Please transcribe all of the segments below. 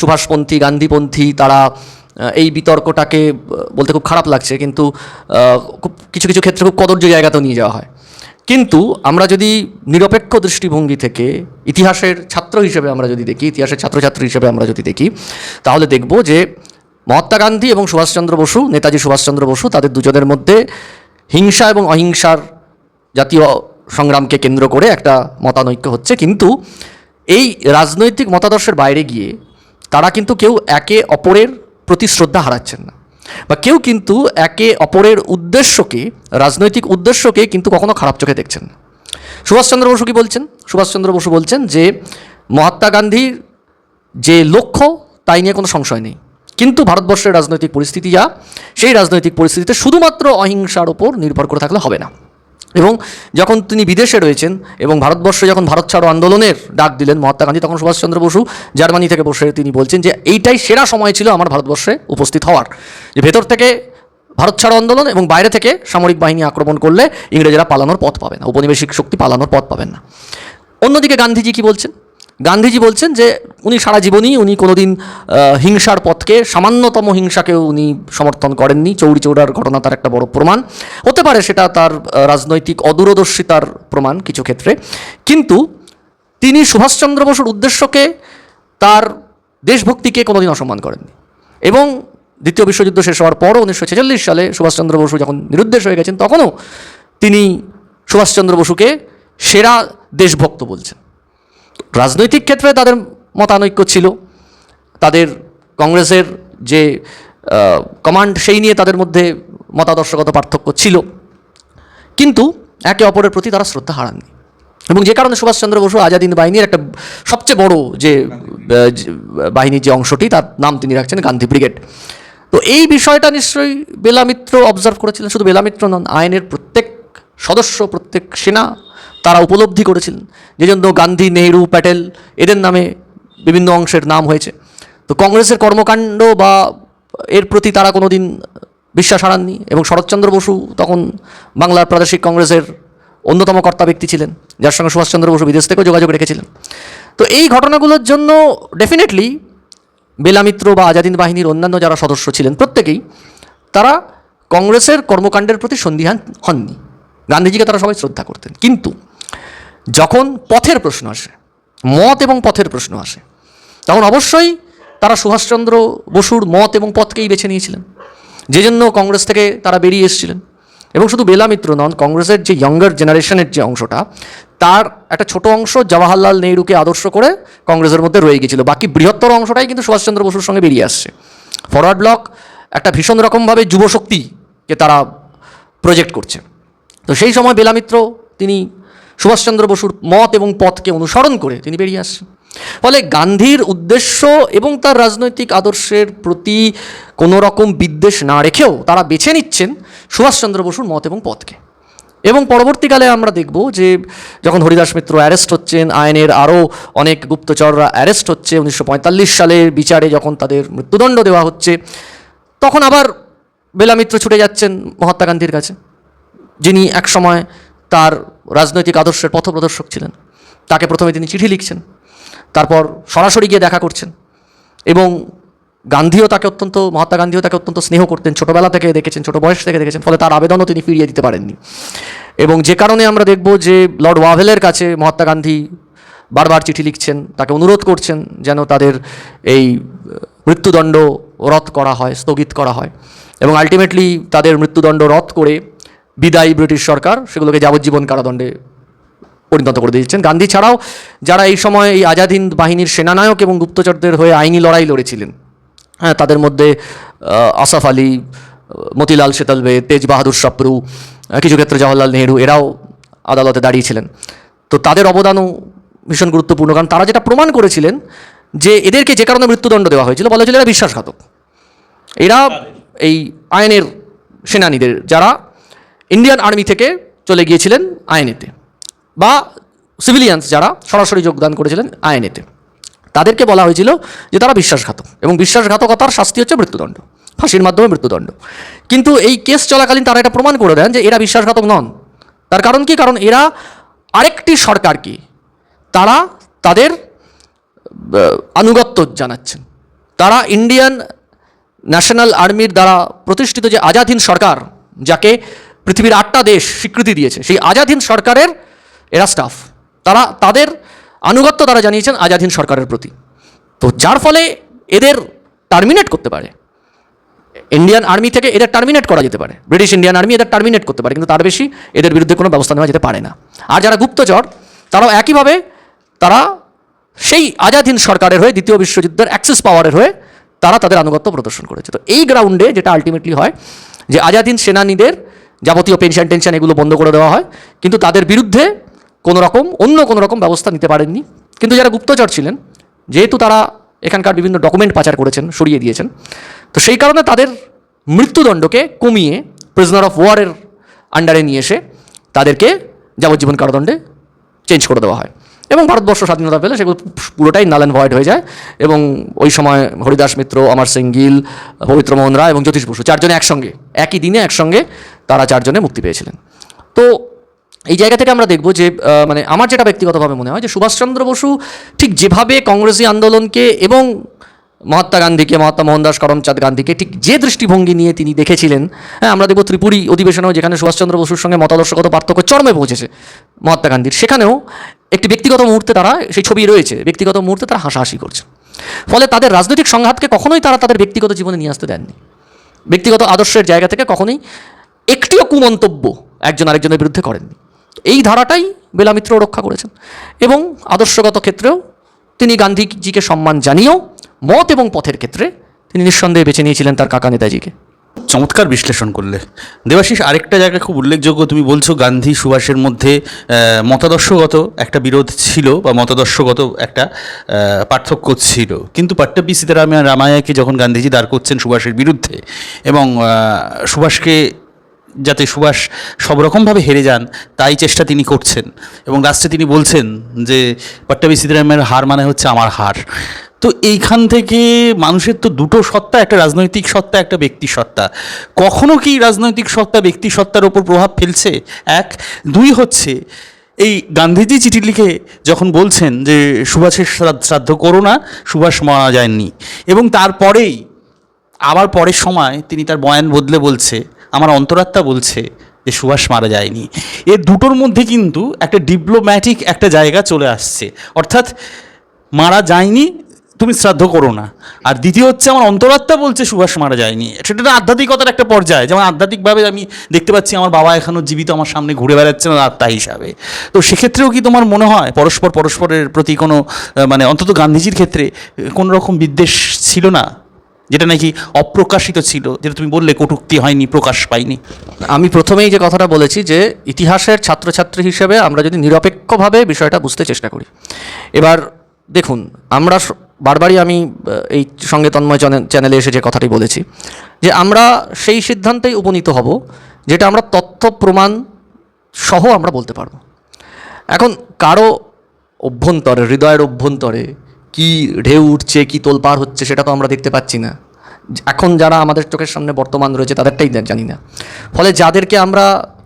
সুভাষপন্থী, গান্ধীপন্থী, তারা এই বিতর্কটাকে বলতে খুব খারাপ লাগছে। কিন্তু খুব কিছু কিছু ক্ষেত্রে খুব কদর্য জায়গাতেও নিয়ে যাওয়া হয়। কিন্তু আমরা যদি নিরপেক্ষ দৃষ্টিভঙ্গি থেকে ইতিহাসের ছাত্র হিসেবে আমরা যদি দেখি, ইতিহাসের ছাত্রছাত্রী হিসেবে আমরা যদি দেখি, তাহলে দেখব যে মহাত্মা গান্ধী এবং সুভাষচন্দ্র বসু, নেতাজি সুভাষচন্দ্র বসু, তাদের দুজনের মধ্যে হিংসা এবং অহিংসার জাতীয় সংগ্রামকে কেন্দ্র করে একটা মতানৈক্য হচ্ছে। কিন্তু এই রাজনৈতিক মতাদর্শের বাইরে গিয়ে তারা কিন্তু কেউ একে অপরের প্রতি শ্রদ্ধা হারাচ্ছেন না। বা কেউ কিন্তু একে অপরের উদ্দেশ্যকে, রাজনৈতিক উদ্দেশ্যকে কিন্তু কখনো খারাপ চোখে দেখছেন না। সুভাষচন্দ্র বসু কি বলছেন? সুভাষচন্দ্র বসু বলছেন যে, মহাত্মা গান্ধীর যে লক্ষ্য, তাই নিয়ে কোনো সংশয় নেই। কিন্তু ভারতবর্ষের রাজনৈতিক পরিস্থিতি যা, সেই রাজনৈতিক পরিস্থিতিতে শুধুমাত্র অহিংসার ওপর নির্ভর করে থাকলে হবে না। এবং যখন তিনি বিদেশে রয়েছেন এবং ভারতবর্ষে যখন ভারত ছাড়ো আন্দোলনের ডাক দিলেন মহাত্মা গান্ধী, তখন সুভাষচন্দ্র বসু জার্মানি থেকে বসে তিনি বলছেন যে এইটাই সেরা সময় ছিল আমার ভারতবর্ষে উপস্থিত হওয়ার। যে ভেতর থেকে ভারত ছাড়ো আন্দোলন এবং বাইরে থেকে সামরিক বাহিনী আক্রমণ করলে ইংরেজরা পালানোর পথ পাবে না উপনিবেশিক শক্তি পালানোর পথ পাবেন না। অন্যদিকে গান্ধীজি কি বলছেন? গান্ধীজি বলছেন যে উনি সারা জীবনই উনি কোনোদিন হিংসার পথকে, সামান্যতম হিংসাকেও উনি সমর্থন করেননি। চৌরি চৌড়ার ঘটনা তার একটা বড় প্রমাণ। হতে পারে সেটা তার রাজনৈতিক অদূরদর্শিতার প্রমাণ কিছু ক্ষেত্রে। কিন্তু তিনি সুভাষচন্দ্র বসুর উদ্দেশ্যকে তার দেশভক্তিকে কোনোদিন অসম্মান করেননি। এবং দ্বিতীয় বিশ্বযুদ্ধ শেষ হওয়ার পরও উনিশশো ছেচল্লিশ সালে সুভাষচন্দ্র বসু যখন নিরুদ্দেশ হয়ে গেছেন, তখনও তিনি সুভাষচন্দ্র বসুকে সেরা দেশভক্ত বলছেন। রাজনৈতিক ক্ষেত্রে তাদের মতানৈক্য ছিল। তাদের কংগ্রেসের যে কমান্ড, সেই নিয়ে তাদের মধ্যে মতাদর্শগত পার্থক্য ছিল। কিন্তু একে অপরের প্রতি তারা শ্রদ্ধা হারাননি। এবং যে কারণে সুভাষচন্দ্র বসু আজাদিন বাহিনীর একটা সবচেয়ে বড় যে বাহিনীর যে অংশটি, তার নাম তিনি রাখছেন গান্ধী ব্রিগেড। তো এই বিষয়টা নিশ্চয়ই বেলামিত্র অবজার্ভ করেছিলেন। শুধু বেলামিত্র নন, আইনের প্রত্যেক সদস্য, প্রত্যেক সেনা তারা উপলব্ধি করেছিলেন যে জন্য গান্ধী, নেহরু, প্যাটেল এদের নামে বিভিন্ন অংশের নাম হয়েছে। তো কংগ্রেসের কর্মকাণ্ড বা এর প্রতি তারা কোনোদিন বিশ্বাস হারাননি এবং শরৎচন্দ্র বসু তখন বাংলার প্রাদেশিক কংগ্রেসের অন্যতম কর্তা ব্যক্তি ছিলেন, যার সঙ্গে সুভাষচন্দ্র বসু বিদেশ থেকেও যোগাযোগ রেখেছিলেন। তো এই ঘটনাগুলোর জন্য ডেফিনেটলি বেলামিত্র বা আজাদিন বাহিনীর অন্যান্য যারা সদস্য ছিলেন প্রত্যেকেই, তারা কংগ্রেসের কর্মকাণ্ডের প্রতি সন্দিহান হননি। গান্ধীজিকে তারা সবাই শ্রদ্ধা করতেন। কিন্তু যখন পথের প্রশ্ন আসে, মত এবং পথের প্রশ্ন আসে, তখন অবশ্যই তারা সুভাষচন্দ্র বসুর মত এবং পথকেই বেছে নিয়েছিলেন। যে জন্য কংগ্রেস থেকে তারা বেরিয়ে এসেছিলেন। এবং শুধু বেলামিত্র নন, কংগ্রেসের যে ইয়ঙ্গার জেনারেশনের যে অংশটা, তার একটা ছোট অংশ জওয়াহরলাল নেহরুকে আদর্শ করে কংগ্রেসের মধ্যে রয়ে গেছিল বাকি বৃহত্তর অংশটাই কিন্তু সুভাষচন্দ্র বসুর সঙ্গে বেরিয়ে আসছে। ফরওয়ার্ড ব্লক একটা ভীষণ রকমভাবে যুবশক্তিকে তারা প্রজেক্ট করছে। তো সেই সময় বেলামিত্র, তিনি সুভাষচন্দ্র বসুর মত এবং পথকে অনুসরণ করে তিনি বেরিয়ে আসছেন। ফলে গান্ধীর উদ্দেশ্য এবং তার রাজনৈতিক আদর্শের প্রতি কোনো রকম বিদ্বেষ না রেখেও তারা বেছে নিচ্ছেন সুভাষচন্দ্র বসুর মত এবং পথকে। এবং পরবর্তীকালে আমরা দেখব যে যখন হরিদাস মিত্র অ্যারেস্ট হচ্ছেন, আইনের আরও অনেক গুপ্তচররা অ্যারেস্ট হচ্ছে, উনিশশো পঁয়তাল্লিশ সালের বিচারে যখন তাদের মৃত্যুদণ্ড দেওয়া হচ্ছে, তখন আবার বেলামিত্র ছুটে যাচ্ছেন মহাত্মা গান্ধীর কাছে, যিনি একসময় তার রাজনৈতিক আদর্শের পথপ্রদর্শক ছিলেন। তাকে প্রথমে তিনি চিঠি লিখছেন, তারপর সরাসরি গিয়ে দেখা করছেন এবং গান্ধীও তাকে অত্যন্ত, মহাত্মা গান্ধীও তাকে অত্যন্ত স্নেহ করতেন, ছোটোবেলা থেকে দেখেছেন, ছোটো বয়স থেকে দেখেছেন, ফলে তার আবেদনও তিনি ফিরিয়ে দিতে পারেননি। এবং যে কারণে আমরা দেখব যে লর্ড ওয়াভেলের কাছে মহাত্মা গান্ধী বারবার চিঠি লিখছেন, তাকে অনুরোধ করছেন যেন তাদের এই মৃত্যুদণ্ড রদ করা হয়, স্থগিত করা হয় এবং আলটিমেটলি তাদের মৃত্যুদণ্ড রদ করে বিদায়ী ব্রিটিশ সরকার, সেগুলোকে যাবজ্জীবন কারাদণ্ডে পরিণত করে দিয়েছেন। গান্ধী ছাড়াও যারা এই সময় এই আজাদ হিন্দ বাহিনীর সেনানায়ক এবং গুপ্তচরদের হয়ে আইনি লড়াই লড়েছিলেন হ্যাঁ তাদের মধ্যে আসফ আলী মতিলাল সেতলবে, তেজ বাহাদুর সপ্রু কিছু ক্ষেত্রে জওয়াহরলাল নেহরু, এরাও আদালতে দাঁড়িয়েছিলেন। তো তাদের অবদানও ভীষণ গুরুত্বপূর্ণ, কারণ তারা যেটা প্রমাণ করেছিলেন যে এদেরকে যে কারণে মৃত্যুদণ্ড দেওয়া হয়েছিল, বলা হয়েছিল এরা বিশ্বাসঘাতক। এরা এই আইনের সেনানীদের, যারা ইন্ডিয়ান আর্মি থেকে চলে গিয়েছিলেন আইনেতে বা সিভিলিয়ান্স যারা সরাসরি যোগদান করেছিলেন আইনেতে তাদেরকে বলা হয়েছিল যে তারা বিশ্বাসঘাতক এবং বিশ্বাসঘাতকতার শাস্তি হচ্ছে মৃত্যুদণ্ড, ফাঁসির মাধ্যমে মৃত্যুদণ্ড। কিন্তু এই কেস চলাকালীন তারা এটা প্রমাণ করে দেন যে এরা বিশ্বাসঘাতক নন। তার কারণ কি? কারণ এরা আরেকটি সরকারকে তারা তাদের আনুগত্য জানাচ্ছেন। তারা ইন্ডিয়ান ন্যাশনাল আর্মির দ্বারা প্রতিষ্ঠিত যে আজাদ সরকার, যাকে পৃথিবীর আটটা দেশ স্বীকৃতি দিয়েছে। সেই আজাদ হিন্দ সরকারের এরা স্টাফ তারা, তাদের আনুগত্য তারা জানিয়েছেন আজাদ হিন্দ সরকারের প্রতি। তো যার ফলে এদের টার্মিনেট করতে পারে। ইন্ডিয়ান আর্মি থেকে এদের টার্মিনেট করা যেতে পারে। ব্রিটিশ ইন্ডিয়ান আর্মি এদের টার্মিনেট করতে পারে, কিন্তু তার বেশি এদের বিরুদ্ধে কোনো ব্যবস্থা নেওয়া যেতে পারে না। আর যারা গুপ্তচর, তারাও একইভাবে তারা সেই আজাদ হিন্দ সরকারের হয়ে, দ্বিতীয় বিশ্বযুদ্ধের অ্যাক্সেস পাওয়ারের হয়ে তারা তাদের আনুগত্য প্রদর্শন করেছে। তো এই গ্রাউন্ডে যেটা আলটিমেটলি হয়, যে আজাদ হিন্দ সেনানীদের যাবতীয় পেনশন টেনশন এগুলো বন্ধ করে দেওয়া হয়। কিন্তু তাদের বিরুদ্ধে কোনো রকম, অন্য কোনো রকম ব্যবস্থা নিতে পারেননি। কিন্তু যারা গুপ্তচর ছিলেন, যেহেতু তারা এখানকার বিভিন্ন ডকুমেন্ট পাচার করেছেন, সরিয়ে দিয়েছেন, তো সেই কারণে তাদের মৃত্যুদণ্ডকে কমিয়ে প্রিজনার অফ ওয়ারের আন্ডারে নিয়ে এসে তাদেরকে যাবজ্জীবন কারাদণ্ডে চেঞ্জ করে দেওয়া হয়। এবং ভারতবর্ষ স্বাধীনতা পেলে সেগুলো পুরোটাই নাল অ্যান্ড ভয়েড হয়ে যায়। এবং ওই সময় হরিদাস মিত্র, অমর সিং গিল, পবিত্র মোহন রায় এবং জ্যোতিষ বসু, চারজনে একসঙ্গে, একই দিনে একসঙ্গে তারা চারজনে মুক্তি পেয়েছিলেন। তো এই জায়গা থেকে আমরা দেখব যে মানে আমার যেটা ব্যক্তিগতভাবে মনে হয় যে সুভাষচন্দ্র বসু ঠিক যেভাবে কংগ্রেসি আন্দোলনকে এবং মহাত্মা গান্ধীকে, মহাত্মা মোহনদাস করমচাঁদ গান্ধীকে ঠিক যে দৃষ্টিভঙ্গি নিয়ে তিনি দেখেছিলেন হ্যাঁ আমরা দেখব ত্রিপুরী অধিবেশনেও যেখানে সুভাষচন্দ্র বসুর সঙ্গে মতাদর্শগত পার্থক্য চরমে পৌঁছেছে মহাত্মা গান্ধীর। সেখানেও একটি ব্যক্তিগত মুহূর্তে তারা সেই ছবি রয়েছে, ব্যক্তিগত মুহূর্তে তারা হাসাহাসি করছে। ফলে তাদের রাজনৈতিক সংঘাতকে কখনোই তারা তাদের ব্যক্তিগত জীবনে নিয়ে আসতে দেননি। ব্যক্তিগত আদর্শের জায়গা থেকে কখনোই একটিও কুমন্তব্য একজন আরেকজনের বিরুদ্ধে করেননি। এই ধারাটাই বেলামিত্র রক্ষা করেছেন। এবং আদর্শগত ক্ষেত্রেও তিনি গান্ধীজিকে সম্মান জানিয়েও মত এবং পথের ক্ষেত্রে তিনি নিঃসন্দেহে বেছে নিয়েছিলেন তার কাকা নেতাজিকে। চমৎকার বিশ্লেষণ করলে। দেবাশিস, আরেকটা জায়গা খুব উল্লেখযোগ্য, তুমি বলছো গান্ধী সুভাষের মধ্যে মতাদর্শগত একটা বিরোধ ছিল বা মতাদর্শগত একটা পার্থক্য ছিল। কিন্তু পাট্টাপি সীতারাময়া রামায়াকে যখন গান্ধীজি দাঁড় করছেন সুভাষের বিরুদ্ধে এবং সুভাষকে যাতে সুভাষ সব রকমভাবে হেরে যান, তাই চেষ্টা তিনি করছেন। এবং লাস্টে তিনি বলছেন যে পট্টাবি সিদ্ধারামের হার মানে হচ্ছে আমার হার। তো এইখান থেকে মানুষের তো দুটো সত্তা, একটা রাজনৈতিক সত্তা, একটা ব্যক্তি সত্তা। কখনো কি রাজনৈতিক সত্তা, ব্যক্তি সত্তার ওপর প্রভাব ফেলছে? এক। দুই হচ্ছে, এই গান্ধীজি চিঠি লিখে যখন বলছেন যে, সুভাষের শ্রাদ্ধ- শ্রাদ্ধ করো না, সুভাষ মারা যায়নি। এবং তারপরেই, আবার পরের সময় তিনি তার বয়ান বদলে বলছে আমার অন্তরাত্মা বলছে যে সুভাষ মারা যায়নি। এ দুটোর মধ্যে কিন্তু একটা ডিপ্লোম্যাটিক একটা জায়গা চলে আসছে। অর্থাৎ মারা যায়নি, তুমি শ্রাদ্ধ করো না। আর দ্বিতীয় হচ্ছে আমার অন্তরাত্মা বলছে সুভাষ মারা যায়নি। সেটা আধ্যাত্মিকতার একটা পর্যায়ে। যেমন আধ্যাত্মিকভাবে আমি দেখতে পাচ্ছি আমার বাবা এখনও জীবিত, আমার সামনে ঘুরে বেড়াচ্ছে না আত্মা হিসাবে। তো সেক্ষেত্রেও কি তোমার মনে হয় পরস্পর পরস্পরের প্রতি কোনো মানে অন্তত গান্ধীজির ক্ষেত্রে কোনো রকম বিদ্বেষ ছিল না? যেটা নাকি অপ্রকাশিত ছিল, যেটা তুমি বললে কটুক্তি হয়নি, প্রকাশ পায়নি। আমি প্রথমেই যে কথাটা বলেছি যে ইতিহাসের ছাত্রছাত্রী হিসেবে আমরা যদি নিরপেক্ষভাবে বিষয়টা বুঝতে চেষ্টা করি, এবার দেখুন, আমরা বারবারই আমি এই সঙ্গে তন্ময় চ্যানেল- চ্যানেলে এসে যে কথাটি বলেছি, যে আমরা সেই সিদ্ধান্তেই উপনীত হব যেটা আমরা তথ্য প্রমাণ সহ আমরা বলতে পারব। এখন কারও অভ্যন্তরে, হৃদয়ের অভ্যন্তরে কি ঢেউ উঠছে, কি তোলপাড় হচ্ছে, সেটা তো আমরা দেখতে পাচ্ছি না। এখন যারা আমাদের চোখের সামনে বর্তমান রয়েছে, তাদেরটাই জানি না। ফলে যাদেরকে আমরা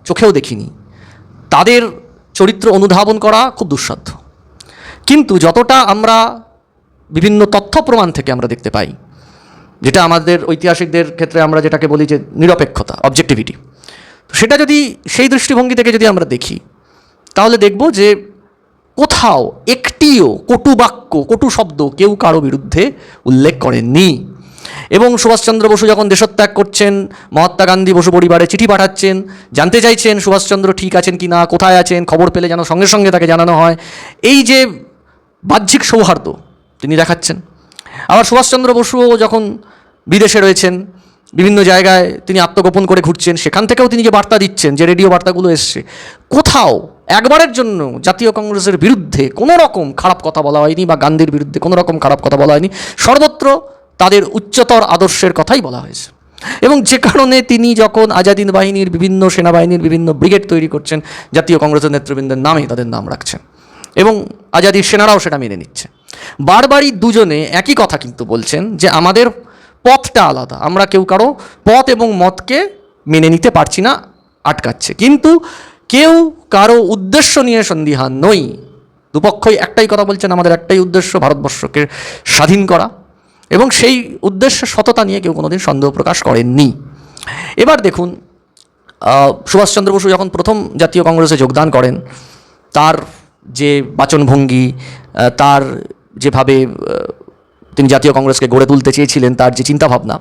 চোখেও দেখিনি, তাদের চরিত্র অনুধাবন করা খুব দুঃসাধ্য। কিন্তু যতটা আমরা বিভিন্ন তথ্য প্রমাণ থেকে আমরা দেখতে পাই, যেটা আমাদের ঐতিহাসিকদের ক্ষেত্রে আমরা যেটাকে বলি যে নিরপেক্ষতা অবজেক্টিভিটি সেটা যদি সেই দৃষ্টিভঙ্গি থেকে যদি আমরা দেখি, তাহলে দেখব যে কোথাও একটিও কটু বাক্য, কটু শব্দ কেউ কারও বিরুদ্ধে উল্লেখ করেননি। এবং সুভাষচন্দ্র বসু যখন দেশত্যাগ করছেন, মহাত্মা গান্ধী বসু পরিবারে চিঠি পাঠাচ্ছেন, জানতে চাইছেন সুভাষচন্দ্র ঠিক আছেন কি না, কোথায় আছেন, খবর পেলে যেন সঙ্গে সঙ্গে তাকে জানানো হয়। এই যে বাহ্যিক সৌহার্দ্য তিনি দেখাচ্ছেন। আবার সুভাষচন্দ্র বসুও যখন বিদেশে রয়েছেন, বিভিন্ন জায়গায় তিনি আত্মগোপন করে ঘুরছেন, সেখান থেকেও তিনি যে বার্তা দিচ্ছেন, যে রেডিও বার্তাগুলো এসছে, কোথাও একবারের জন্য জাতীয় কংগ্রেসের বিরুদ্ধে কোনো রকম খারাপ কথা বলা হয়নি বা গান্ধীর বিরুদ্ধে কোনো রকম খারাপ কথা বলা হয়নি। সর্বত্র তাদের উচ্চতর আদর্শের কথাই বলা হয়েছে। এবং যে কারণে তিনি যখন আজাদিন বাহিনীর বিভিন্ন সেনাবাহিনীর বিভিন্ন ব্রিগেড তৈরি করছেন, জাতীয় কংগ্রেসের নেতৃবৃন্দের নামে তাদের নাম রাখছেন এবং আজাদির সেনারাও সেটা মেনে নিচ্ছে। বারবারই দুজনে একই কথা কিন্তু বলছেন যে আমাদের পথটা আলাদা, আমরা কেউ কারও পথ এবং মতকে মেনে নিতে পারছি না, আটকাচ্ছে। কিন্তু কেউ কারও উদ্দেশ্য নিয়ে সন্দিহান নই। দুপক্ষই একটাই কথা বলছেন, আমাদের একটাই উদ্দেশ্য ভারতবর্ষকে স্বাধীন করা এবং সেই উদ্দেশ্যের সততা নিয়ে কেউ কোনোদিন সন্দেহ প্রকাশ করেননি। এবার দেখুন সুভাষচন্দ্র বসু যখন প্রথম জাতীয় কংগ্রেসে যোগদান করেন, তার যে বাচনভঙ্গি তার যেভাবে তিনি জাতীয় কংগ্রেসকে গড়ে তুলতে চেয়েছিলেন তার যে চিন্তাভাবনা,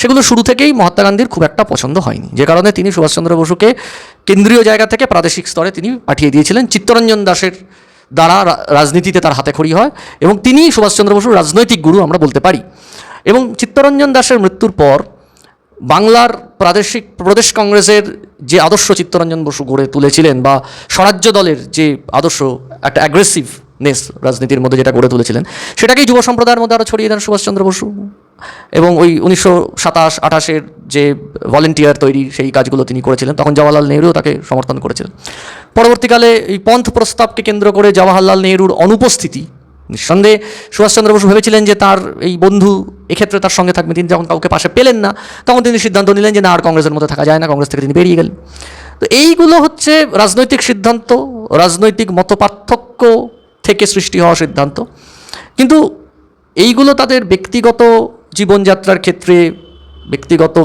সেগুলো শুরু থেকেই মহাত্মা গান্ধীর খুব একটা পছন্দ হয়নি। যে কারণে তিনি সুভাষচন্দ্র বসুকে কেন্দ্রীয় জায়গা থেকে প্রাদেশিক স্তরে তিনি পাঠিয়ে দিয়েছিলেন। চিত্তরঞ্জন দাসের দ্বারা রাজনীতিতে তার হাতে খড়ি হয় এবং তিনি সুভাষচন্দ্র বসুর রাজনৈতিক গুরু আমরা বলতে পারি। এবং চিত্তরঞ্জন দাসের মৃত্যুর পর বাংলার প্রাদেশিক, প্রদেশ কংগ্রেসের যে আদর্শ চিত্তরঞ্জন বসু গড়ে তুলেছিলেন বা স্বরাজ্য দলের যে আদর্শ, একটা অ্যাগ্রেসিভনেস রাজনীতির মধ্যে যেটা গড়ে তুলেছিলেন, সেটাকেই যুব সম্প্রদায়ের মধ্যে আরও ছড়িয়ে দেন সুভাষচন্দ্র বসু। এবং ওই উনিশশো সাতাশ, আঠাশের যে ভলেন্টিয়ার তৈরি সেই কাজগুলো তিনি করেছিলেন, তখন জওয়াহরলাল নেহরুও তাকে সমর্থন করেছিলেন। পরবর্তীকালে এই পন্থ প্রস্তাবকে কেন্দ্র করে জওয়াহরলাল নেহরুর অনুপস্থিতি, নিঃসন্দেহে সুভাষচন্দ্র বসু ভেবেছিলেন যে তার এই বন্ধু এক্ষেত্রে তার সঙ্গে থাকবেন, তিনি যখন কাউকে পাশে পেলেন না, তখন তিনি সিদ্ধান্ত নিলেন যে না, আর কংগ্রেসের মধ্যে থাকা যায় না, কংগ্রেস থেকে তিনি বেরিয়ে গেলেন। তো এইগুলো হচ্ছে রাজনৈতিক সিদ্ধান্ত, রাজনৈতিক মতপার্থক্য থেকে সৃষ্টি হওয়া সিদ্ধান্ত। কিন্তু এইগুলো তাদের ব্যক্তিগত জীবনযাত্রার ক্ষেত্রে, ব্যক্তিগত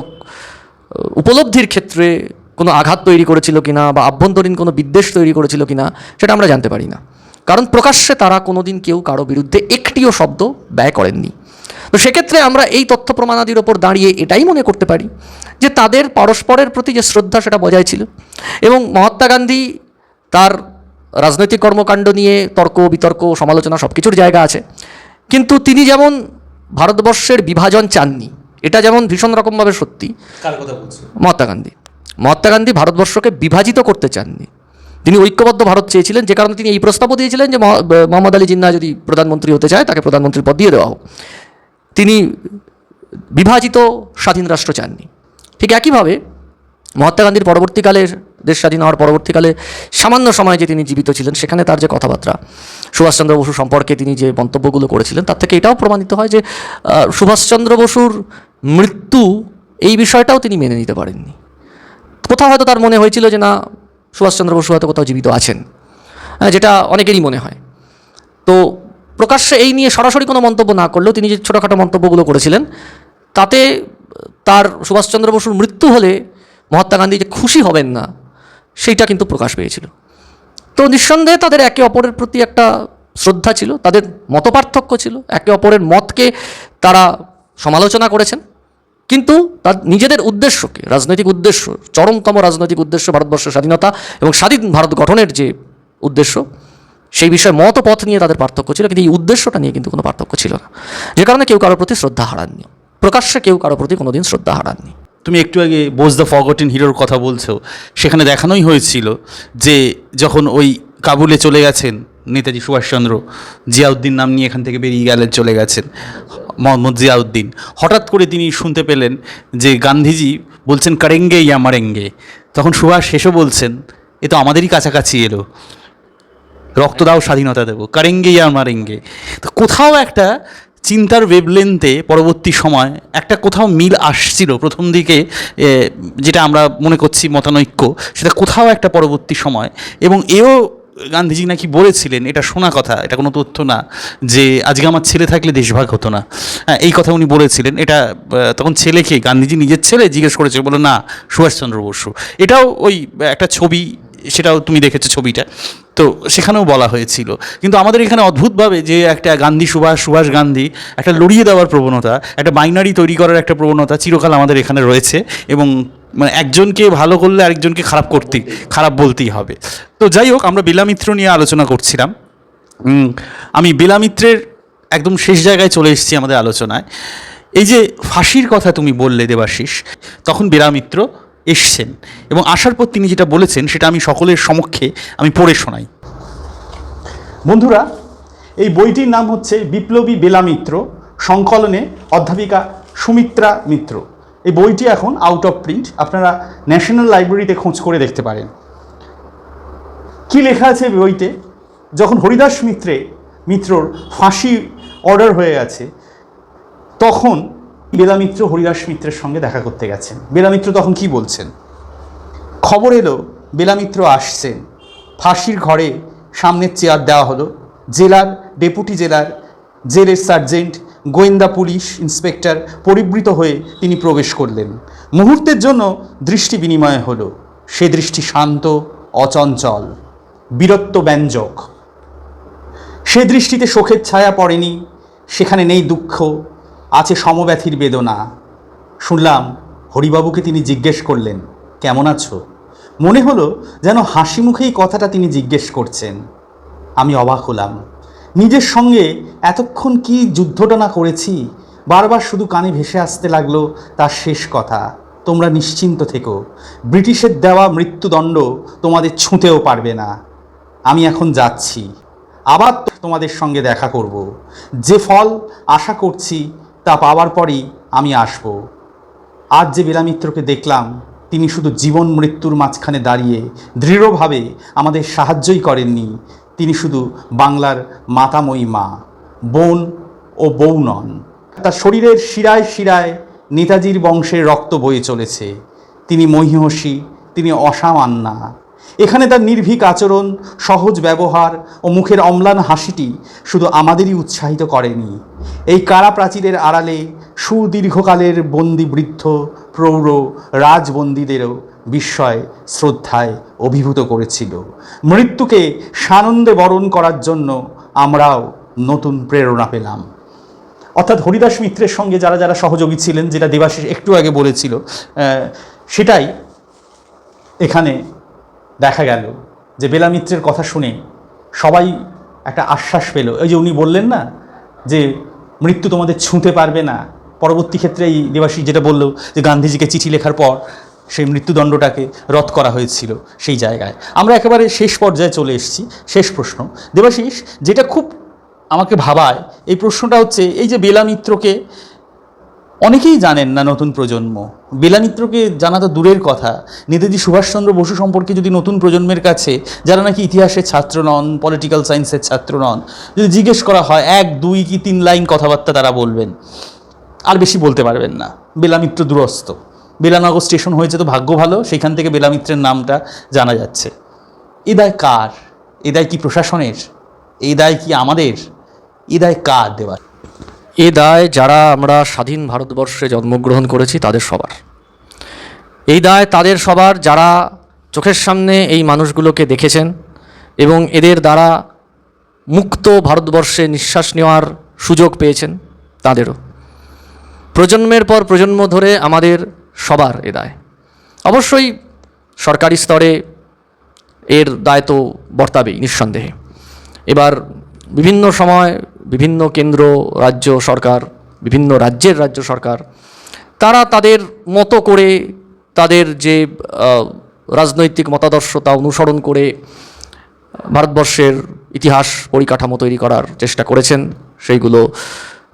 উপলব্ধির ক্ষেত্রে কোনো আঘাত তৈরি করেছিল কিনা বা আভ্যন্তরীণ কোনো বিদ্বেষ তৈরি করেছিল কিনা, সেটা আমরা জানতে পারি না। কারণ প্রকাশ্যে তারা কোনোদিন কেউ কারও বিরুদ্ধে একটিও শব্দ ব্যয় করেননি। তো সেক্ষেত্রে আমরা এই তথ্য প্রমাণাদির ওপর দাঁড়িয়ে এটাই মনে করতে পারি যে তাদের পরস্পরের প্রতি যে শ্রদ্ধা সেটা বজায় ছিল এবং মহাত্মা গান্ধী তার রাজনৈতিক কর্মকাণ্ড নিয়ে তর্ক বিতর্ক সমালোচনা সব কিছুর জায়গা আছে। কিন্তু তিনি যেমন ভারতবর্ষের বিভাজন চাননি এটা যেমন ভীষণ রকমভাবে সত্যি। মহাত্মা গান্ধী। মহাত্মা গান্ধী ভারতবর্ষকে বিভাজিত করতে চাননি। তিনি ঐক্যবদ্ধ ভারত চেয়েছিলেন যে কারণে তিনি এই প্রস্তাবও দিয়েছিলেন যে মহ- মোহাম্মদ আলী জিন্না যদি প্রধানমন্ত্রী হতে চায় তাকে প্রধানমন্ত্রীর পদ দিয়ে দেওয়া হোক। তিনি বিভাজিত স্বাধীন রাষ্ট্র চাননি। ঠিক একইভাবে মহাত্মা গান্ধীর পরবর্তীকালে দেশ স্বাধীন হওয়ার পরবর্তীকালে সামান্য সময়ে যে তিনি জীবিত ছিলেন, সেখানে তার যে কথাবার্তা, সুভাষচন্দ্র বসু সম্পর্কে তিনি যে মন্তব্যগুলো করেছিলেন, তার থেকে এটাও প্রমাণিত হয় যে সুভাষচন্দ্র বসুর মৃত্যু এই বিষয়টাও তিনি মেনে নিতে পারেননি। কোথাও হয়তো তার মনে হয়েছিল যে, না, সুভাষচন্দ্র বসু হয়তো কোথাও জীবিত আছেন যেটা অনেকেরই মনে হয়। তো প্রকাশ্যে এই নিয়ে সরাসরি কোনো মন্তব্য না করলেও তিনি যে ছোটোখাটো মন্তব্যগুলো করেছিলেন, তাতে তার সুভাষচন্দ্র বসুর মৃত্যু হলে মহাত্মা গান্ধী যে খুশি হবেন না সেইটা কিন্তু প্রকাশ পেয়েছিল। তো নিঃসন্দেহে তাদের একে অপরের প্রতি একটা শ্রদ্ধা ছিল, তাদের মতপার্থক্য ছিল। একে অপরের মতকে তারা সমালোচনা করেছেন। কিন্তু তার নিজেদের উদ্দেশ্যকে, রাজনৈতিক উদ্দেশ্য, চরমতম রাজনৈতিক উদ্দেশ্য ভারতবর্ষের স্বাধীনতা এবং স্বাধীন ভারত গঠনের যে উদ্দেশ্য, সেই বিষয়ে মত পথ নিয়ে তাদের পার্থক্য ছিল। কিন্তু এই উদ্দেশ্যটা নিয়ে কিন্তু কোনো পার্থক্য ছিল না। যে কারণে কেউ কারোর প্রতি শ্রদ্ধা হারাননি। প্রকাশ্যে কেউ কারোর প্রতি কোনোদিন শ্রদ্ধা হারাননি। তুমি একটু আগে বোঝ দ্য ফরগটেন হিরোর কথা বলছো, সেখানে দেখানোই হয়েছিল যে যখন ওই কাবুলে চলে গেছেন নেতাজি সুভাষচন্দ্র জিয়াউদ্দিন নাম নিয়ে এখান থেকে বেরিয়ে গেলেন, চলে গেছেন, মোহাম্মদ জিয়াউদ্দিন। হঠাৎ করে তিনি শুনতে পেলেন যে গান্ধীজি বলছেন, কারেঙ্গে ইয়া মারেঙ্গে। তখন সুভাষ শেষও বলছেন, এ তো আমাদেরই কাছাকাছি এলো। রক্ত দাও স্বাধীনতা দেবো। কারেঙ্গে ইয়া মারেঙ্গে। তো কোথাও একটা চিন্তার ওয়েবলেন্থে পরবর্তী সময় একটা কোথাও মিল আসছিল, প্রথম দিকে যেটা আমরা মনে করছি মতানৈক্য, সেটা কোথাও একটা পরবর্তী সময়, এবং এও গান্ধীজি নাকি বলেছিলেন, এটা শোনা কথা, এটা কোনো তথ্য না, যে আজকে আমার ছেলে থাকলে দেশভাগ হতো না। হ্যাঁ এই কথা উনি বলেছিলেন, এটা তখন ছেলেকে, গান্ধীজি নিজের ছেলে জিজ্ঞেস করেছে বলে না, সুভাষচন্দ্র বসু। এটাও ওই, একটা ছবি সেটাও তুমি দেখেছ ছবিটা। তো সেখানেও বলা হয়েছিল। কিন্তু আমাদের এখানে অদ্ভুতভাবে যে একটা গান্ধী সুভাষ সুভাষ গান্ধী একটা লড়িয়ে দেওয়ার প্রবণতা, একটা বাইনারি তৈরি করার একটা প্রবণতা চিরকাল আমাদের এখানে রয়েছে এবং মানে একজনকে ভালো করলে আরেকজনকে খারাপ করতেই খারাপ বলতেই হবে। তো যাই হোক, আমরা বেলামিত্র নিয়ে আলোচনা করছিলাম। আমি বেলামিত্রের একদম শেষ জায়গায় চলে এসেছি আমাদের আলোচনায়। এই যে ফাঁসির কথা তুমি বললে দেবাশিস, তখন বিলামিত্র এসছেন এবং আসার পর তিনি যেটা বলেছেন সেটা আমি সকলের সমক্ষে আমি পড়ে শোনাই। বন্ধুরা, এই বইটির নাম হচ্ছে বিপ্লবী বেলামিত্র সংকলনে অধ্যাপিকা সুমিত্রা মিত্র। এই বইটি এখন আউট অফ প্রিন্ট আপনারা ন্যাশনাল লাইব্রেরিতে খোঁজ করে দেখতে পারেন। কি লেখা আছে বইতে? যখন হরিদাস মিত্রে, মিত্রর ফাঁসি অর্ডার হয়ে গেছে, তখন বেলামিত্র হরিদাস মিত্রের সঙ্গে দেখা করতে গেছেন। বেলামিত্র তখন কি বলছেন? খবর এলো বেলামিত্র আসছেন। ফাঁসির ঘরে সামনের চেয়ার দেওয়া হলো। জেলার ডেপুটি জেলার জেলের সার্জেন্ট, গোয়েন্দা পুলিশ ইন্সপেক্টর পরিবৃত হয়ে তিনি প্রবেশ করলেন। মুহূর্তের জন্য দৃষ্টি বিনিময় হলো। সে দৃষ্টি শান্ত, অচঞ্চল বীরত্ব ব্যঞ্জক। সে দৃষ্টিতে শোকের ছায়া পড়েনি। সেখানে নেই দুঃখ আছে সমব্যথির বেদনা। শুনলাম হরিবাবুকে তিনি জিজ্ঞেস করলেন, কেমন আছো? মনে হলো যেন হাসি মুখেই কথাটা তিনি জিজ্ঞেস করছেন। আমি অবাক হলাম। নিজের সঙ্গে এতক্ষণ কি যুদ্ধটা না করেছি? বারবার শুধু কানে ভেসে আসতে লাগল তার শেষ কথা। তোমরা নিশ্চিন্ত থেকো, ব্রিটিশের দেওয়া মৃত্যুদণ্ড তোমাদের ছুঁতেও পারবে না। আমি এখন যাচ্ছি। আবার তোমাদের সঙ্গে দেখা করব। যে ফল আশা করছি তা পাওয়ার পরই আমি আসব। আজ যে বেলামিত্রকে দেখলাম, তিনি শুধু জীবন মৃত্যুর মাঝখানে দাঁড়িয়ে দৃঢ়ভাবে আমাদের সাহায্যই করেননি। তিনি শুধু বাংলার মাতাময়ী মা, বোন ও বউ নন। তার শরীরের শিরায় শিরায় নেতাজির বংশের রক্ত বয়ে চলেছে। তিনি মহিষী, তিনি অসামান্না। এখানে তার নির্ভীক আচরণ, সহজ ব্যবহার ও মুখের অম্লান হাসিটি শুধু আমাদেরই উৎসাহিত করেনি। এই কারা প্রাচীরের আড়ালে সুদীর্ঘকালের বন্দি বৃদ্ধ প্রৌঢ়, রাজবন্দীদেরও বিস্ময়, শ্রদ্ধায় অভিভূত করেছিল। মৃত্যুকে সানন্দে বরণ করার জন্য আমরাও নতুন প্রেরণা পেলাম। অর্থাৎ হরিদাস মিত্রের সঙ্গে যারা যারা সহযোগী ছিলেন, যেটা দেবাশিস একটু আগে বলেছিল সেটাই এখানে দেখা গেল যে বেলামিত্রের কথা শুনে সবাই একটা আশ্বাস পেল। এই যে উনি বললেন না যে মৃত্যু তোমাদের ছুঁতে পারবে না। পরবর্তী ক্ষেত্রে এই দেবাশিস যেটা বলল যে গান্ধীজিকে চিঠি লেখার পর সেই মৃত্যুদণ্ডটাকে রদ করা হয়েছিল সেই জায়গায়। আমরা একেবারে শেষ পর্যায়ে চলে এসেছি। শেষ প্রশ্ন। দেবাশিস যেটা খুব আমাকে ভাবায়, এই প্রশ্নটা হচ্ছে, এই যে বেলা মিত্রকে অনেকেই জানেন না নতুন প্রজন্ম। বেলামিত্রকে জানা তো দূরের কথা। নেতাজি সুভাষচন্দ্র বসু সম্পর্কে যদি নতুন প্রজন্মের কাছে, যারা নাকি ইতিহাসের ছাত্র নন পলিটিক্যাল সায়েন্সের ছাত্র নন, যদি জিজ্ঞেস করা হয়, এক, দুই কি তিন লাইন কথাবার্তা তারা বলবেন, আর বেশি বলতে পারবেন না। বেলামিত্র দূরস্থ বেলানগর স্টেশন হয়েছে তো ভাগ্য ভালো, সেখান থেকে বেলামিত্রের নামটা জানা যাচ্ছে। এ দায় কার? এ দায় কি প্রশাসনের? এ দায় কি আমাদের? এ দায় কার দেওয়ার এ দায় যারা আমরা স্বাধীন ভারতবর্ষে জন্মগ্রহণ করেছি, তাদের সবার। এই দায় তাদের সবার যারা চোখের সামনে এই মানুষগুলোকে দেখেছেন এবং এদের দ্বারা মুক্ত ভারতবর্ষে নিঃশ্বাস নেওয়ার সুযোগ পেয়েছেন, তাদেরও। প্রজন্মের পর প্রজন্ম ধরে আমাদের সবার এ দায়। অবশ্যই সরকারি স্তরে এর দায় তো বর্তাবেই, নিঃসন্দেহে। এবার বিভিন্ন সময় বিভিন্ন কেন্দ্র, রাজ্য সরকার, বিভিন্ন রাজ্যের রাজ্য সরকার, তারা তাদের মতো করে তাদের যে রাজনৈতিক মতাদর্শতা অনুসরণ করে, ভারতবর্ষের ইতিহাস পরিকাঠামো তৈরি করার চেষ্টা করেছেন। সেইগুলো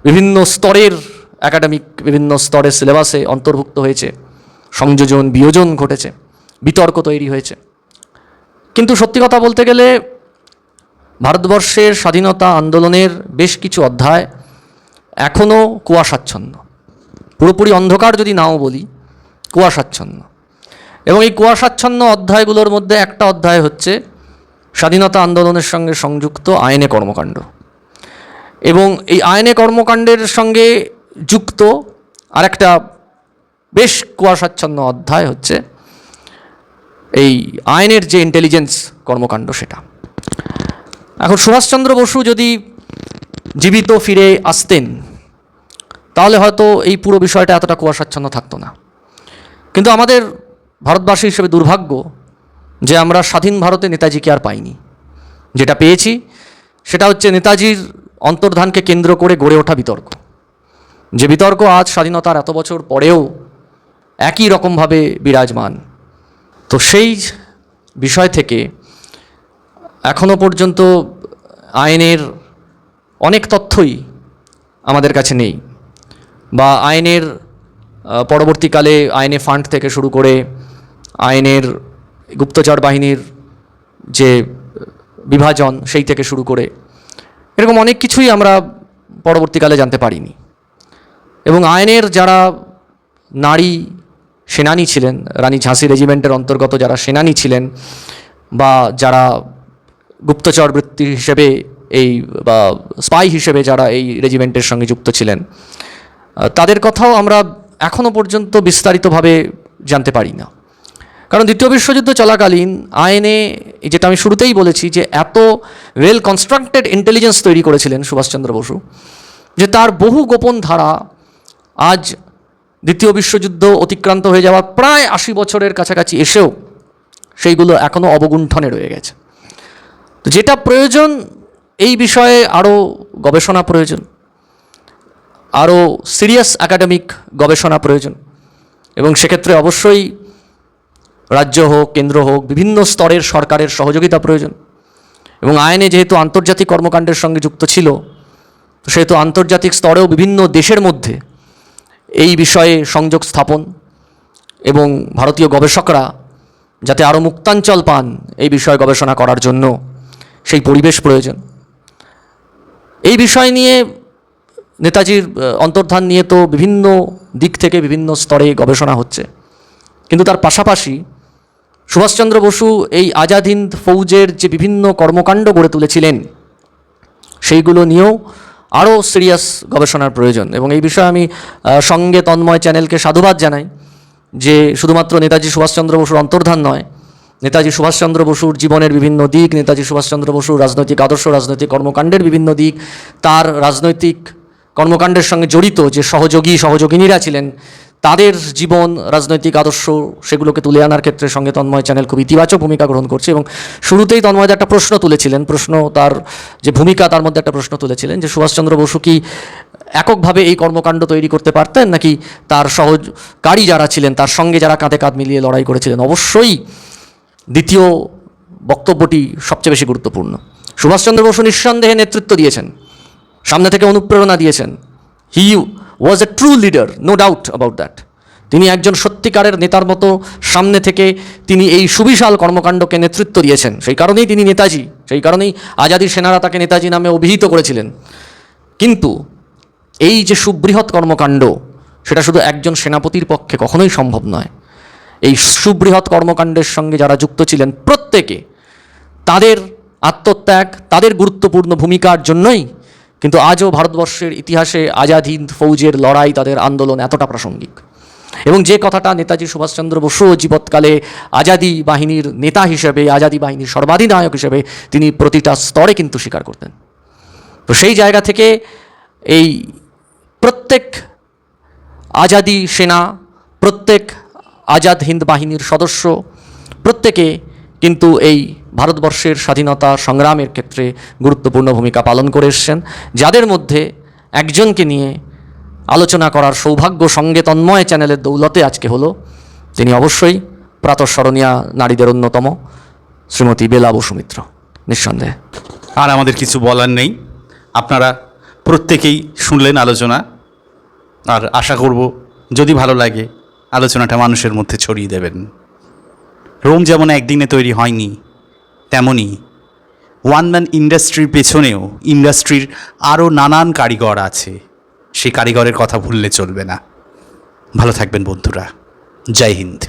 বিভিন্ন স্তরের একাডেমিক বিভিন্ন স্তরের সিলেবাসে অন্তর্ভুক্ত হয়েছে। সংযোজন, বিয়োজন ঘটেছে। বিতর্ক তৈরি হয়েছে। কিন্তু সত্যি কথা বলতে গেলে ভারতবর্ষের স্বাধীনতা আন্দোলনের বেশ কিছু অধ্যায় এখনও কুয়াশাচ্ছন্ন। পুরোপুরি অন্ধকার যদি নাও বলি, কুয়াশাচ্ছন্ন। এবং এই কুয়াশাচ্ছন্ন অধ্যায়গুলোর মধ্যে একটা অধ্যায় হচ্ছে স্বাধীনতা আন্দোলনের সঙ্গে সংযুক্ত আইনে কর্মকাণ্ড। এবং এই আইনে কর্মকাণ্ডের সঙ্গে যুক্ত আরেকটা বেশ কুয়াশাচ্ছন্ন অধ্যায় হচ্ছে এই আইনের যে ইন্টেলিজেন্স কর্মকাণ্ড সেটা। এখন সুভাষচন্দ্র বসু যদি জীবিত ফিরে আসতেন, তাহলে হয়তো এই পুরো বিষয়টা এতটা কুয়াশাচ্ছন্ন থাকতো না। কিন্তু আমাদের ভারতবাসী হিসেবে দুর্ভাগ্য যে আমরা স্বাধীন ভারতে নেতাজিকে আর পাইনি। যেটা পেয়েছি, সেটা হচ্ছে নেতাজির অন্তর্ধানকে কেন্দ্র করে গড়ে ওঠা বিতর্ক। যে বিতর্ক আজ স্বাধীনতার এত বছর পরেও একই রকমভাবে বিরাজমান। তো সেই বিষয় থেকে এখনও পর্যন্ত আইনের অনেক তথ্যই আমাদের কাছে নেই বা আইনের পরবর্তীকালে আইনে ফান্ড থেকে শুরু করে আইনের গুপ্তচর বাহিনীর যে বিভাজন সেই থেকে শুরু করে এরকম অনেক কিছুই আমরা পরবর্তীকালে জানতে পারিনি। এবং আইনের যারা নারী সেনানী ছিলেন, রানী ঝাঁসি রেজিমেন্টের অন্তর্গত যারা সেনানী ছিলেন বা যারা গুপ্তচর বৃত্তি হিসেবে এই, বা স্পাই হিসেবে যারা এই রেজিমেন্টের সঙ্গে যুক্ত ছিলেন তাদের কথাও আমরা এখনও পর্যন্ত বিস্তারিতভাবে জানতে পারি না। কারণ দ্বিতীয় বিশ্বযুদ্ধ চলাকালীন আইনে, যেটা আমি শুরুতেই বলেছি, যে এত ওয়েল কনস্ট্রাক্টেড ইন্টেলিজেন্স তৈরি করেছিলেন সুভাষচন্দ্র বসু, যে তার বহু গোপন ধারা আজ দ্বিতীয় বিশ্বযুদ্ধ অতিক্রান্ত হয়ে যাওয়ার প্রায় আশি বছরের কাছাকাছি এসেও সেইগুলো এখনও অবগুণ্ঠনে রয়ে গেছে। যেটা প্রয়োজন, এই বিষয়ে আরও গবেষণা প্রয়োজন। আরও সিরিয়াস একাডেমিক গবেষণা প্রয়োজন। এবং সেক্ষেত্রে অবশ্যই রাজ্য হোক, কেন্দ্র হোক, বিভিন্ন স্তরের সরকারের সহযোগিতা প্রয়োজন। এবং আইনে যেহেতু আন্তর্জাতিক কর্মকাণ্ডের সঙ্গে যুক্ত ছিল, তো সেহেতু আন্তর্জাতিক স্তরেও বিভিন্ন দেশের মধ্যে এই বিষয়ে সংযোগ স্থাপন এবং ভারতীয় গবেষকরা যাতে আরও মুক্তাঞ্চল পান এই বিষয়ে গবেষণা করার জন্য। সেই পরিবেশ প্রয়োজন। এই বিষয় নিয়ে নেতাজির অন্তর্ধান নিয়ে তো বিভিন্ন দিক থেকে বিভিন্ন স্তরে গবেষণা হচ্ছে। কিন্তু তার পাশাপাশি সুভাষচন্দ্র বসু এই আজাদ হিন্দ ফৌজের যে বিভিন্ন কর্মকাণ্ড গড়ে তুলেছিলেন, সেইগুলো নিয়েও আরও সিরিয়াস গবেষণার প্রয়োজন। এবং এই বিষয়ে আমি সঙ্গে তন্ময় চ্যানেলকে সাধুবাদ জানাই যে শুধুমাত্র নেতাজি সুভাষচন্দ্র বসুর অন্তর্ধান নয় নেতাজি সুভাষচন্দ্র বসুর জীবনের বিভিন্ন দিক, নেতাজি সুভাষচন্দ্র বসুর রাজনৈতিক আদর্শ, রাজনৈতিক কর্মকাণ্ডের বিভিন্ন দিক, তার রাজনৈতিক কর্মকাণ্ডের সঙ্গে জড়িত যে সহযোগী, সহযোগিনীরা ছিলেন, তাদের জীবন, রাজনৈতিক আদর্শ সেগুলোকে তুলে আনার ক্ষেত্রে সঙ্গে তন্ময় চ্যানেল খুব ইতিবাচক ভূমিকা গ্রহণ করছে এবং শুরুতেই তন্ময়দা একটা প্রশ্ন তুলেছিলেন, প্রশ্ন তার যে ভূমিকা, তার মধ্যে একটা প্রশ্ন তুলেছিলেন যে সুভাষচন্দ্র বসু কি এককভাবে এই কর্মকাণ্ড তৈরি করতে পারতেন নাকি তার সহজকারী যারা ছিলেন, তার সঙ্গে যারা কাঁধে কাঁধ মিলিয়ে লড়াই করেছিলেন? অবশ্যই দ্বিতীয় বক্তব্যটি সবচেয়ে বেশি গুরুত্বপূর্ণ। সুভাষচন্দ্র বসু নিঃসন্দেহে নেতৃত্ব দিয়েছেন। সামনে থেকে অনুপ্রেরণা দিয়েছেন। He was a true leader no doubt about that তিনি একজন সত্যিকারের নেতার মতো সামনে থেকে তিনি এই সুবিশাল কর্মকাণ্ডকে নেতৃত্ব দিয়েছেন। সেই কারণেই তিনি নেতাজি, সেই কারণেই আজাদি সেনারা তাকে নেতাজি নামে অভিহিত করেছিলেন। কিন্তু এই যে সুবৃহৎ কর্মকাণ্ড, সেটা শুধু একজন সেনাপতির পক্ষে কখনোই সম্ভব নয়। এই সুবৃহৎ কর্মকাণ্ডের সঙ্গে যারা যুক্ত ছিলেন প্রত্যেকে, তাদের আত্মত্যাগ, তাদের গুরুত্বপূর্ণ ভূমিকার জন্যই কিন্তু আজও ভারতবর্ষের ইতিহাসে আজাদ হিন্দ ফৌজের লড়াই তাদের আন্দোলন এতটা প্রাসঙ্গিক। এবং যে কথাটা নেতাজি সুভাষচন্দ্র বসু জীবৎকালে আজাদি বাহিনীর নেতা হিসেবে, আজাদি বাহিনীর সর্বাধিনায়ক হিসেবে তিনি প্রতিটা স্তরে কিন্তু স্বীকার করতেন। তো সেই জায়গা থেকে এই প্রত্যেক আজাদি সেনা, প্রত্যেক আজাদ হিন্দ বাহিনীর সদস্য। প্রত্যেকে কিন্তু এই ভারতবর্ষের স্বাধীনতা সংগ্রামের ক্ষেত্রে গুরুত্বপূর্ণ ভূমিকা পালন করে এসছেন। যাদের মধ্যে একজনকে নিয়ে আলোচনা করার সৌভাগ্য সঙ্গে তন্ময় চ্যানেলের দৌলতে আজকে হলো, তিনি অবশ্যই প্রাতঃস্মরণীয়া নারীদের অন্যতম, শ্রীমতী বেলা বসু মিত্র নিঃসন্দেহে। আর আমাদের কিছু বলার নেই। আপনারা প্রত্যেকেই শুনলেন আলোচনা, আর আশা করব যদি ভালো লাগে আলোচনাটা মানুষের মধ্যে ছড়িয়ে দেবেন। রোম যেমন একদিনে তৈরি হয়নি তেমনই ওয়ান ম্যান ইন্ডাস্ট্রির পেছনেও ইন্ডাস্ট্রির আরও নানান কারিগর আছে। সেই কারিগরের কথা ভুললে চলবে না। ভালো থাকবেন বন্ধুরা। জয় হিন্দ।